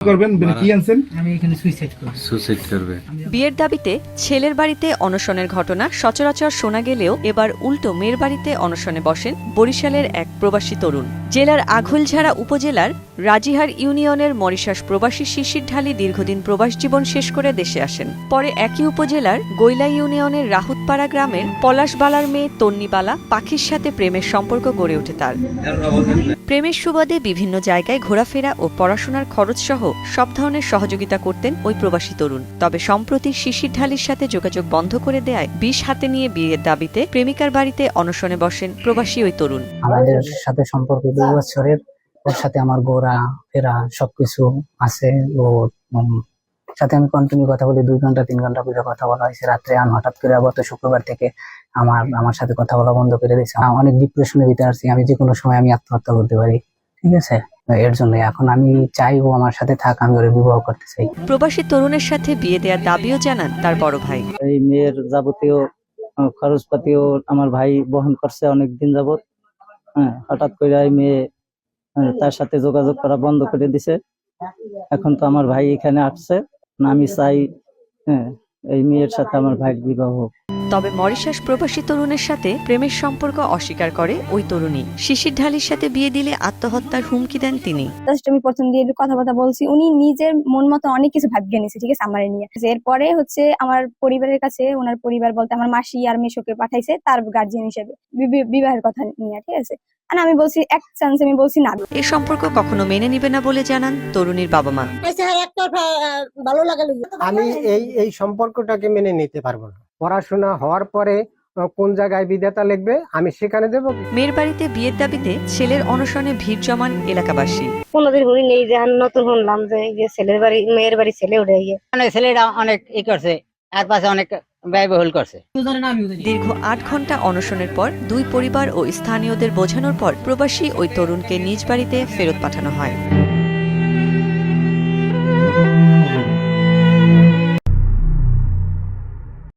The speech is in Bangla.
করবেন মানে কি আনছেন? আমি এখানে সুইসাইড করব। সুসাইড করবে। বিয়ের দাবিতে ছেলের বাড়িতে অনশনের ঘটনা সচরাচর শোনা গেলেও এবার উল্টো মেয়ের বাড়িতে অনশনে বসেন বরিশালের এক প্রবাসী তরুণ। জেলার আঘুলঝাড়া উপজেলার রাজিহার ইউনিয়নের মরিশাস প্রবাসী শিশির ঢালি দীর্ঘদিন প্রবাস জীবন শেষ করে দেশে আসেন। পরে একই উপজেলার গৈলা ইউনিয়নের রাহুতপাড়া গ্রামের পলাশবালার মেয়ে তন্নিবালা পাখির সাথে প্রেমের সম্পর্ক গড়ে ওঠে তার। প্রেমের সুবাদে বিভিন্ন জায়গায় ঘোরাফেরা ও পড়াশোনার খরচ সহ সব ধরনের সহযোগিতা করতেন ওই প্রবাসী তরুণ। তবে সম্প্রতি শিশির ঢালির সাথে যোগাযোগ বন্ধ করে দেয় বিষ হাতে নিয়ে বিয়ের দাবিতে প্রেমিকার বাড়িতে অনশনে বসেন প্রবাসী ওই তরুণ। আমাদের সাথে সম্পর্ক দুই বছরের ওর সাথে আমার গোড়া ফেরা সবকিছু আছে ও উম, সাথে আমি কন্টিনিউ কথা বলি দুই ঘণ্টা তিন ঘণ্টা করে কথা বলা হয়েছে। রাত্রে আমি হঠাৎ করে গত শুক্রবার থেকে আমার আমার সাথে কথা বলা বন্ধ করে দিয়েছে। আমি অনেক ডিপ্রেশনের ভিতরে আছি। আমি যে কোনো সময় আমি আত্মহত্যা করতে পারি। ঠিক আছে? এর জন্য এখন আমি চাই ও আমার সাথে থাক আমি ওর বিবাহ করতে চাই। প্রবাসী তরুণের সাথে বিয়ে দেওয়ার দাবিও জানান তার বড় ভাই। এই মেয়ের যাবতীয় খরচপাতিও আমার ভাই বহন করছে অনেক দিন যাবত হ্যাঁ হঠাৎ করে মেয়ে তার সাথে যোগাযোগ করা বন্ধ করে দিছে। এখন তো আমার ভাই এখানে আসছে আমি চাই হ্যাঁ এই মেয়ের সাথে আমার ভাইয়ের বিবাহ হোক। তবে মরিশাস প্রবাসী তরুণের সাথে প্রেমের সম্পর্ক অস্বীকার করে ওই তরুণী। শিশির ঢালির সাথে বিয়ে দিলে আত্মহত্যার হুমকি দেন তিনি। জাস্ট আমি প্রথম দিয়ে কথা কথাবার্তা বলছি উনি নিজের মন মতো অনেক কিছু ভাবিয়ে নিছে ঠিক আছে আমার নিয়ে। এরপরে হচ্ছে আমার পরিবারের কাছে ওনার পরিবার বলতে আমার মাসি আর মেশোকে পাঠাইছে তার গার্জিয়ান হিসেবে বিবি- বিবাহের কথা নিয়ে ঠিক আছে। আর আমি বলছি এক চান্স আমি বলছি না। এ সম্পর্ক কখনো মেনে নিবে না বলে জানান তরুণীর বাবা মা। ভালো লাগে আমি এই এই সম্পর্কটাকে মেনে নিতে পারব না। পড়াশোনা হওয়ার পরে কোন জায়গায় বিধাতা লিখবে আমি সেখানে দেবো মেয়ের বাড়িতে বিয়ের দাবিতে ছেলের অনশনে ভিড় জমান এলাকাবাসী। কোনোদিন শুনি নেই যে নতুন শুনলাম যে এই যে ছেলের বাড়ি মেয়ের বাড়ি ছেলে উঠে গিয়ে। মানে ছেলেটা অনেক ই করছে আর পাশে অনেক ব্যয়বহুল করছে। দীর্ঘ আট ঘণ্টা অনশনের পর দুই পরিবার ও স্থানীয়দের বোঝানোর পর প্রবাসী ওই তরুণকে নিজ বাড়িতে ফেরত পাঠানো হয়।